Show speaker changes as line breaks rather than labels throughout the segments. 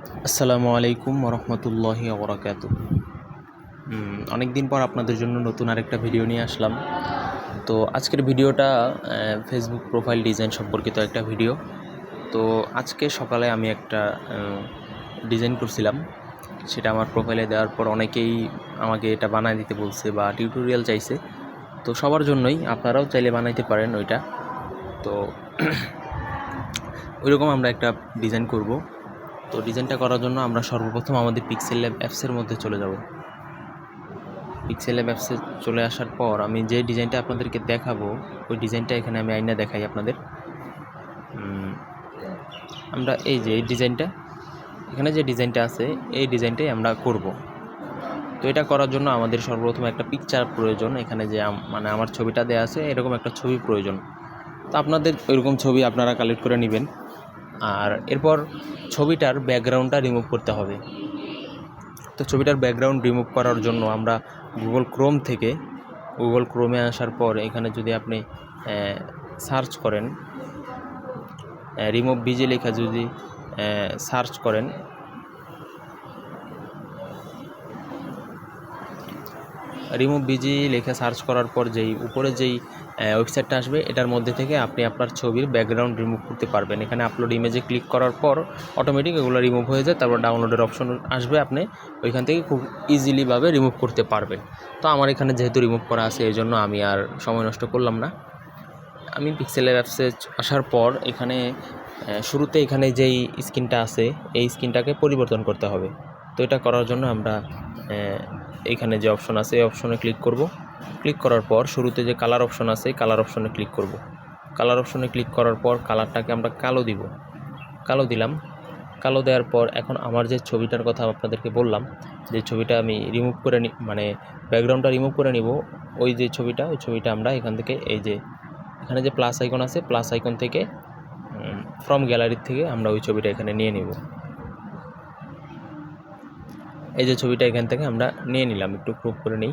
আসসালামু আলাইকুম রহমতুল্লাহি ওবরাকাতু। অনেক দিন পর আপনাদের জন্য নতুন আরেকটা ভিডিও নিয়ে আসলাম। তো আজকের ভিডিওটা ফেসবুক প্রোফাইল ডিজাইন সম্পর্কিত একটা ভিডিও। তো আজকে সকালে আমি একটা ডিজাইন করছিলাম। সেটা আমার প্রোফাইলে দেওয়ার পর অনেকেই আমাকে এটা বানায় দিতে বলছে বা টিউটোরিয়াল চাইছে। তো সবার জন্যই আপনারাও চাইলে বানাইতে পারেন ওইটা। তো ওইরকম আমরা একটা ডিজাইন করব। তো ডিজাইনটা করার জন্য আমরা সর্বপ্রথম আমাদের পিক্সেল ল্যাব অ্যাপসের মধ্যে চলে যাব। পিক্সেল ল্যাব অ্যাপসে চলে আসার পর আমি যে ডিজাইনটা আপনাদেরকে দেখাবো, ওই ডিজাইনটা এখানে আমি আইনা দেখাই আপনাদের। আমরা এই যে এই ডিজাইনটা এখানে যে ডিজাইনটা আছে, এই ডিজাইনটাই আমরা করব। তো এটা করার জন্য আমাদের সর্বপ্রথম একটা পিকচার প্রয়োজন, এখানে যে মানে আমার ছবিটা দেওয়া আছে, এরকম একটা ছবি প্রয়োজন। তো আপনাদের ওইরকম ছবি আপনারা কালেক্ট করে নেবেন। আর এরপর ছবিটার ব্যাকগ্রাউন্ডটা রিমুভ করতে হবে। তো ছবিটার ব্যাকগ্রাউন্ড রিমুভ করার জন্য আমরা গুগল ক্রোম থেকে গুগল ক্রোমে আসার পর এখানে যদি আপনি সার্চ করেন রিমুভ বিজে লেখা যদি সার্চ করেন রিমুভ বিজি লেখা সার্চ করার পর যেই উপরে যেই ওয়েবসাইটটা আসবে, এটার মধ্যে থেকে আপনি আপনার ছবির ব্যাকগ্রাউন্ড রিমুভ করতে পারবেন। এখানে আপলোড ইমেজে ক্লিক করার পর অটোমেটিক এগুলো রিমুভ হয়ে যায়, তারপর ডাউনলোডের অপশন আসবে আপনি, ওইখান থেকে খুব ইজিলিভাবে রিমুভ করতে পারবেন। তো আমার এখানে যেহেতু রিমুভ করা আছে, এই জন্য আমি আর সময় নষ্ট করলাম না। আমি পিক্সেলের অ্যাপসে আসার পর এখানে শুরুতে এখানে যেই স্ক্রিনটা আছে, এই স্ক্রিনটাকে পরিবর্তন করতে হবে। তো এটা করার জন্য আমরা এখানে যে অপশন আছে, এই অপশনে ক্লিক করব। ক্লিক করার পর শুরুতে যে কালার অপশন আছে কালার অপশনে ক্লিক করব। কালার অপশনে ক্লিক করার পর কালারটাকে আমরা কালো দিব। কালো দিলাম। কালো দেওয়ার পর এখন আমার যে ছবিটার কথা আপনাদেরকে বললাম, যে ছবিটা আমি রিমুভ করে মানে ব্যাকগ্রাউন্ডটা রিমুভ করে নিব, ওই যে ছবিটা, ওই ছবিটা আমরা এখান থেকে এই যে, এখানে যে প্লাস আইকন আছে প্লাস আইকন থেকে ফ্রম গ্যালারির থেকে আমরা ওই ছবিটা এখানে নিয়ে নিব। এই যে ছবিটা এখান থেকে আমরা নিয়ে নিলাম, একটু ক্রপ করে নিই।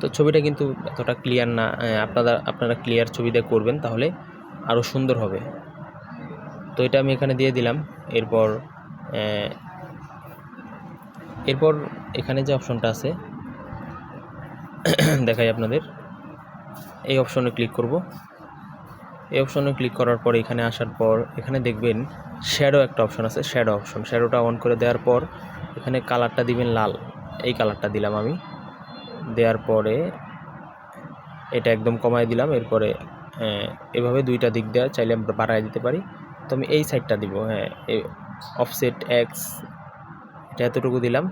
তো ছবিটা কিন্তু এতটা ক্লিয়ার না আপনারা আপনারা ক্লিয়ার ছবি দিয়ে করবেন তাহলে আরও সুন্দর হবে। তো এটা আমি এখানে দিয়ে দিলাম, এরপর এরপর এখানে যে অপশনটা আছে, দেখাই আপনাদের। এই অপশনে ক্লিক করব। এই অপশনে ক্লিক করার পর, এখানে আসার পর, এখানে দেখবেন শ্যাডো একটা অপশন আছে শ্যাডো অপশন শ্যাডোটা অন করে দেওয়ার পর, এখানে কালারটা দিবেন লাল। এই কালারটা দিলাম আমি। দেওয়ার পরে, এটা একদম কমায় দিলাম। এরপরে এভাবে দুইটা দিক দেওয়া চাইলে আমরা বাড়ায় দিতে পারি। তো আমি এই সাইডটা দিব হ্যাঁ। অফসেট এক্স এটা এতটুকু দিলাম।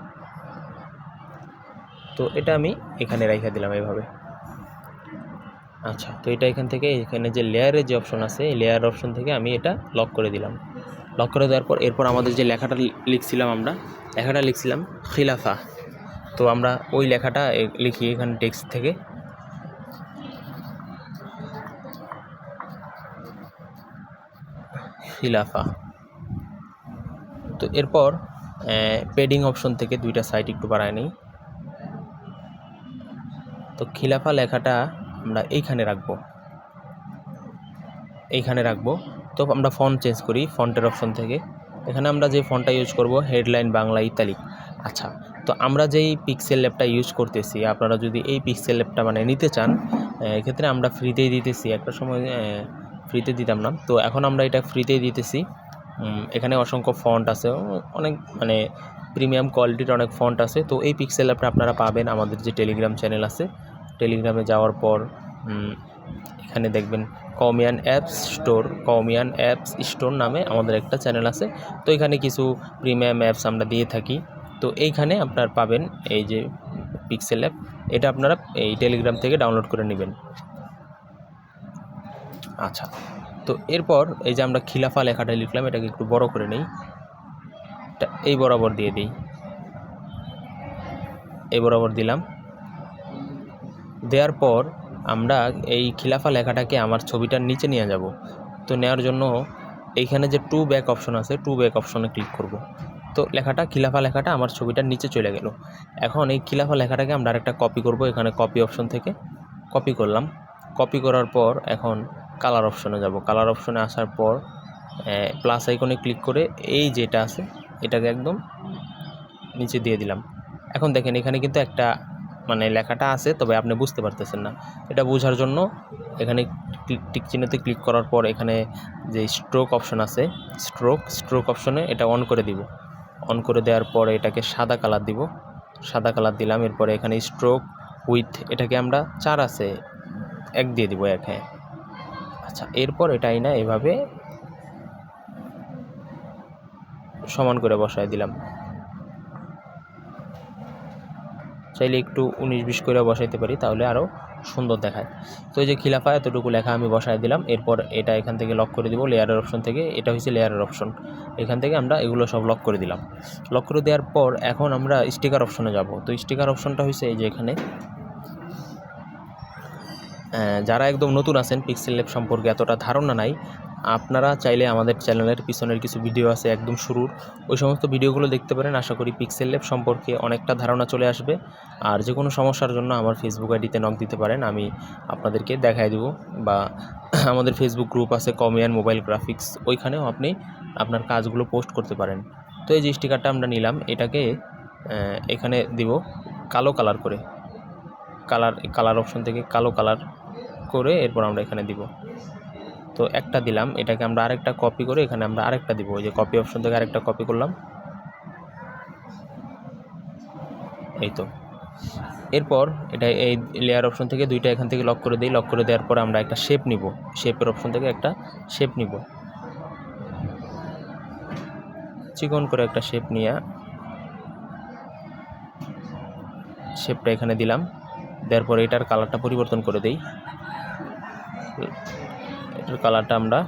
তো এটা আমি এখানে রেখে দিলাম এভাবে। আচ্ছা তো এটা এখান থেকে, এখানে যে লেয়ারের যে অপশন আছে, এই লেয়ার অপশন থেকে আমি এটা লক করে দিলাম। লক করে দেওয়ার পর এরপর আমাদের যে লেখাটা লিখছিলাম আমরা, লেখাটা লিখছিলাম খিলাফা। তো আমরা ওই লেখাটা লিখি এখানে টেক্সট থেকে। খিলাফা। তো এরপর পেডিং অপশন থেকে দুইটা সাইড একটু বাড়ায় নিই। তো খিলাফা লেখাটা আমরা এইখানে রাখব। এইখানে রাখব। তো আমরা ফন্ট চেঞ্জ করি ফন্টের অপশন থেকে। এখানে আমরা যে ফন্টটা ইউজ করব হেডলাইন বাংলা ইতালিক আচ্ছা তো আমরা যেই পিক্সেল ল্যাবটা ইউজ করতেছি, আপনারা যদি এই পিক্সেল ল্যাবটা মানে নিতে চান এক্ষেত্রে আমরা ফ্রিতেই দিতেছি। একটা সময় ফ্রিতে দিতাম না। তো এখন আমরা এটা ফ্রিতেই দিতেছি। এখানে অসংখ্য ফন্ট আছে। অনেক মানে প্রিমিয়াম কোয়ালিটির অনেক ফন্ট আছে। তো এই পিক্সেল অ্যাপটা আপনারা পাবেন আমাদের যে টেলিগ্রাম চ্যানেল আছে। টেলিগ্রামে যাওয়ার পর এখানে দেখবেন কমিয়ান অ্যাপস স্টোর কমিয়ান অ্যাপস স্টোর নামে আমাদের একটা চ্যানেল আছে। তো এখানে কিছু প্রিমিয়াম অ্যাপস আমরা দিয়ে থাকি। তো এইখানে আপনার পাবেন এই যে পিক্সেল অ্যাপ এটা আপনারা এই টেলিগ্রাম থেকে ডাউনলোড করে নেবেন। আচ্ছা তো এরপর এই যে আমরা খিলাফা লেখাটা লিখলাম, এটাকে একটু বড় করে নিই। এই বরাবর দিয়ে দিই। এই বরাবর দিলাম। দেওয়ার পর আমরা এই খিলাফা লেখাটাকে আমার ছবিটার নিচে নিয়ে যাব। তো নেওয়ার জন্য এইখানে যে টু ব্যাক অপশন আছে, টু ব্যাক অপশনে ক্লিক করব। তো লেখাটা, খিলাফা লেখাটা আমার ছবিটার নিচে চলে গেল। এখন এই খিলাফা লেখাটাকে আমরা আরেকটা কপি করব এখানে কপি অপশন থেকে। কপি করলাম। কপি করার পর এখন কালার অপশনে যাব। কালার অপশনে আসার পর প্লাস আইকনে ক্লিক করে এই যেটা আছে, এটাকে একদম নিচে দিয়ে দিলাম। এখন দেখেন এখানে কিন্তু একটা মানে লেখাটা আছে, তবে আপনি বুঝতে পারতেছেন না। এটা বোঝার জন্য এখানে টিক চিহ্নতে ক্লিক করার পর এখানে যে স্ট্রোক অপশন আছে স্ট্রোক স্ট্রোক অপশনে এটা অন করে দিব। অন করে দেওয়ার পরে এটাকে সাদা কালার দিব। সাদা কালার দিলাম, এরপরে এখানে স্ট্রোক উইথ এটাকে আমরা চার আছে, এক দিয়ে দিব এক। হ্যাঁ আচ্ছা এরপর এটাই না এভাবে সমান করে বসায় দিলাম। চাইলে একটু উনিশ বিশ করে বসাইতে পারি, তাহলে আরও সুন্দর দেখায়। তো এই যে খিলাফা, এতটুকু লেখা আমি বসায় দিলাম। এরপর এটা এখান থেকে লক করে দিব লেয়ারের অপশন থেকে। এটা হচ্ছে লেয়ারের অপশন এখান থেকে আমরা এগুলো সব লক করে দিলাম। লক করে দেওয়ার পর এখন আমরা স্টিকার অপশনে যাব। তো স্টিকার অপশনটা হচ্ছে এই যে এখানে। যারা একদম নতুন আছেন পিক্সেল ল্যাব সম্পর্কে এতটা ধারণা নাই আপনারা চাইলে আমাদের চ্যানেলের পিছনের কিছু ভিডিও আছে একদম শুরুর। ওই সমস্ত ভিডিওগুলো দেখতে পারেন। আশা করি পিক্সেল ল্যাব সম্পর্কে অনেকটা ধারণা চলে আসবে। আর যে কোনো সমস্যার জন্য আমার ফেসবুক আইডিতে নক দিতে পারেন। আমি আপনাদেরকে দেখাই দেব। বা আমাদের ফেসবুক গ্রুপ আছে কমিয়ান মোবাইল গ্রাফিক্স ওইখানেও আপনি আপনার কাজগুলো পোস্ট করতে পারেন। তো এই যে স্টিকারটা আমরা নিলাম, এটাকে এখানে দিব কালো কালার করে। কালার কালার অপশন থেকে কালো কালার করে এরপর আমরা এখানে দিব। তো একটা দিলাম, এটাকে আমরা আরেকটা কপি করে এখানে আমরা আরেকটা দিব। ওই যে কপি অপশন থেকে আরেকটা কপি করলাম। এই তো। এরপর এটা এই লেয়ার অপশন থেকে দুইটা এখান থেকে লক করে দিই। লক করে দেওয়ার পর আমরা একটা শেপ নিব। শেপের অপশন থেকে একটা শেপ নিব। চিকন করে একটা শেপ নিয়ে শেপটা এখানে দিলাম। দেওয়ার পরে এটার কালারটা পরিবর্তন করে দেই। এটার কালারটা আমরা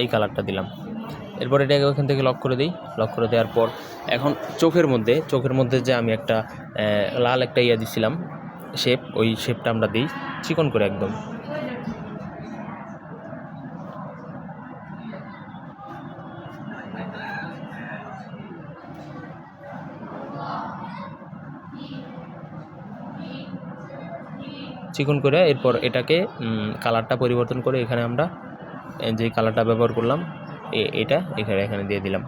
এই কালারটা দিলাম। এরপর এটাকে ওখান থেকে লক করে দিই। লক করে দেওয়ার পর এখন চোখের মধ্যে চোখের মধ্যে যে আমি একটা লাল একটা ইয়া দিছিলাম শেপ ওই শেপটা আমরা দিই, চিকন করে একদম। চিকন করে এরপর এটাকে কালারটা পরিবর্তন করে এখানে আমরা যে কালারটা ব্যবহার করলাম এটা এখানে এখানে দিয়ে দিলাম।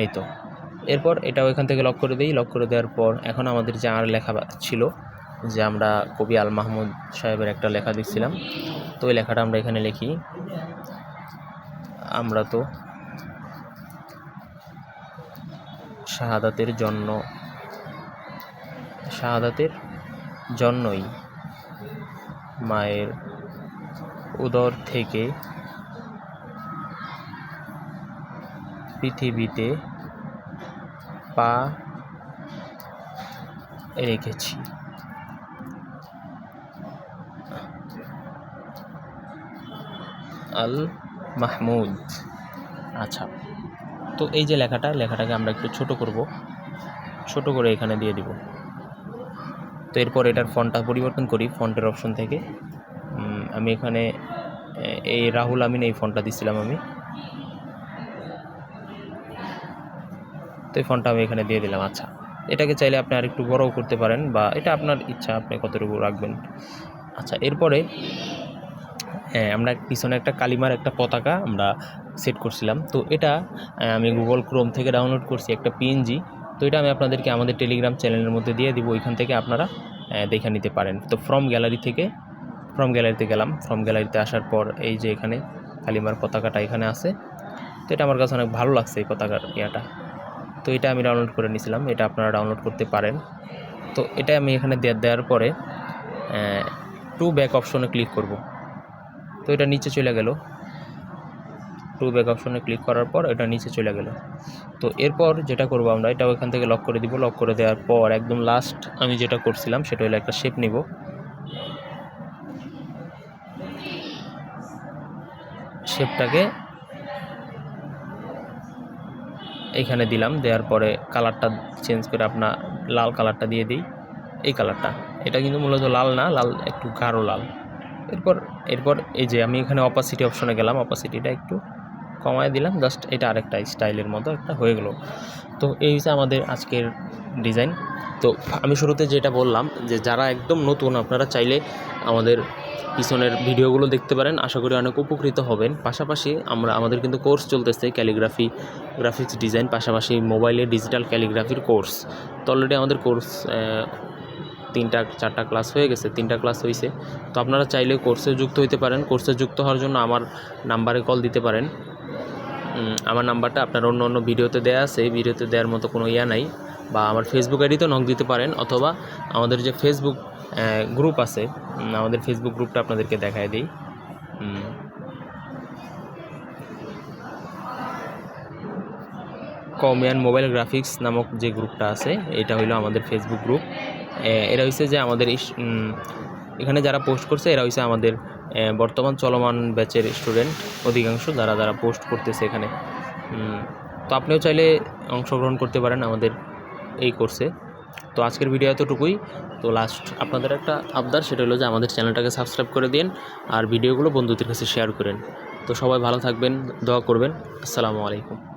এই তো। এরপর এটাও এখান থেকে লক করে দিই। লক করে দেওয়ার পর এখন আমাদের যে আর লেখা ছিল, যে আমরা কবি আল মাহমুদ সাহেবের একটা লেখা দিচ্ছিলাম তো ওই লেখাটা আমরা এখানে লিখি। আমরা তো শাহাদাতের জন্য শাহাদাতের জন্যই মায়ের উদর থেকে পৃথিবীতে পা রেখেছি। আল মাহমুদ আচ্ছা তো এই যে লেখাটা, লেখাটাকে আমরা একটু ছোট করব। ছোট করে এখানে দিয়ে দিব। তো এরপর এটার ফন্টটা পরিবর্তন করি ফন্টের অপশন থেকে। আমি এখানে এই রাহুল আমিন এই ফন্টটা দিছিলাম আমি। তো এই ফন্টটা আমি এখানে দিয়ে দিলাম আচ্ছা। এটাকে চাইলে আপনি আর একটু বড়ও করতে পারেন, বা এটা আপনার ইচ্ছা, আপনি কতটুকু রাখবেন। আচ্ছা এরপরে হ্যাঁ আমরা পিছনে একটা কালিমার একটা পতাকা আমরা সেট করছিলাম। তো এটা আমি গুগল ক্রোম থেকে ডাউনলোড করছি একটা পিএনজি তো এটা আমি আপনাদেরকে আমাদের টেলিগ্রাম চ্যানেলের মধ্যে দিয়ে দিব, ওইখান থেকে আপনারা দেখে নিতে পারেন। তো ফ্রম গ্যালারি থেকে ফ্রম গ্যালারিতে গেলাম। ফ্রম গ্যালারিতে আসার পর এই যে এখানে কালিমার পতাকাটা এখানে আছে। তো এটা আমার কাছে অনেক ভালো লাগছে এই পতাকার ইয়াটা। তো এটা আমি ডাউনলোড করে নিয়েছিলাম, এটা আপনারা ডাউনলোড করতে পারেন। তো এটা আমি এখানে দেওয়ার পরে টু ব্যাক অপশনে ক্লিক করব। তো এটা নিচে চলে গেল। টু ব্যাক অপশনে ক্লিক করার পর এটা নিচে চলে গেল। তো এরপর যেটা করব আমরা এটা ওখান থেকে লক করে দিব। লক করে দেওয়ার পর একদম লাস্ট আমি যেটা করছিলাম, সেটা হলো একটা শেপ নিব। শেপটাকে এইখানে দিলাম, দেওয়ার পরে কালারটা চেঞ্জ করে আপনার লাল কালারটা দিয়ে দিই। এই কালারটা এটা কিন্তু মূলত লাল না, লাল একটু গাঢ় লাল। এরপর এরপর এই যে আমি এখানে অপাসিটি অপশনে গেলাম অপাসিটিটা একটু কমায় দিলাম জাস্ট এটা আরেকটা স্টাইলের মতো একটা হয়ে গেলো। তো এই হচ্ছে আমাদের আজকের ডিজাইন তো আমি শুরুতে যেটা বললাম, যে যারা একদম নতুন, আপনারা চাইলে আমাদের পিছনের ভিডিওগুলো দেখতে পারেন। আশা করি অনেক উপকৃত হবেন। পাশাপাশি আমরা, আমাদের কিন্তু কোর্স চলতেছে ক্যালিগ্রাফি গ্রাফিক্স ডিজাইন পাশাপাশি মোবাইলে ডিজিটাল ক্যালিগ্রাফির কোর্স তো অলরেডি আমাদের কোর্স তিনটা, চারটা ক্লাস হয়ে গেছে, তিনটা ক্লাস হয়েছে তো আপনারা চাইলে কোর্সে যুক্ত হইতে পারেন। কোর্সে যুক্ত হওয়ার জন্য আমার নাম্বারে কল দিতে পারেন। আমার নাম্বারটা আপনার অন্য অন্য ভিডিওতে দেওয়া আছে। এই ভিডিওতে দেওয়ার মতো কোনো ইয়া নাই। বা আমার ফেসবুক আইডিতে নক দিতে পারেন অথবা আমাদের যে ফেসবুক গ্রুপ আছে আমাদের ফেসবুক গ্রুপটা আপনাদেরকে দেখায় দিই। কমিয়ান মোবাইল গ্রাফিক্স নামক যে গ্রুপটা আছে, এটা হলো আমাদের ফেসবুক গ্রুপ এরা হচ্ছে যে আমাদের এখানে যারা পোস্ট করছে, এরা হচ্ছে আমাদের বর্তমান চলমান ব্যাচের স্টুডেন্ট অধিকাংশ যারা যারা পোস্ট করতেছে এখানে। তো আপনিও চাইলে অংশগ্রহণ করতে পারেন আমাদের এই কোর্সে। তো আজকের ভিডিও এতটুকুই। তো লাস্ট আপনাদের একটা আবদার, সেটা হলো যে আমাদের চ্যানেলটাকে সাবস্ক্রাইব করে দিন আর ভিডিওগুলো বন্ধুদের কাছে শেয়ার করেন। তো সবাই ভালো থাকবেন, দোয়া করবেন। আসসালামু আলাইকুম।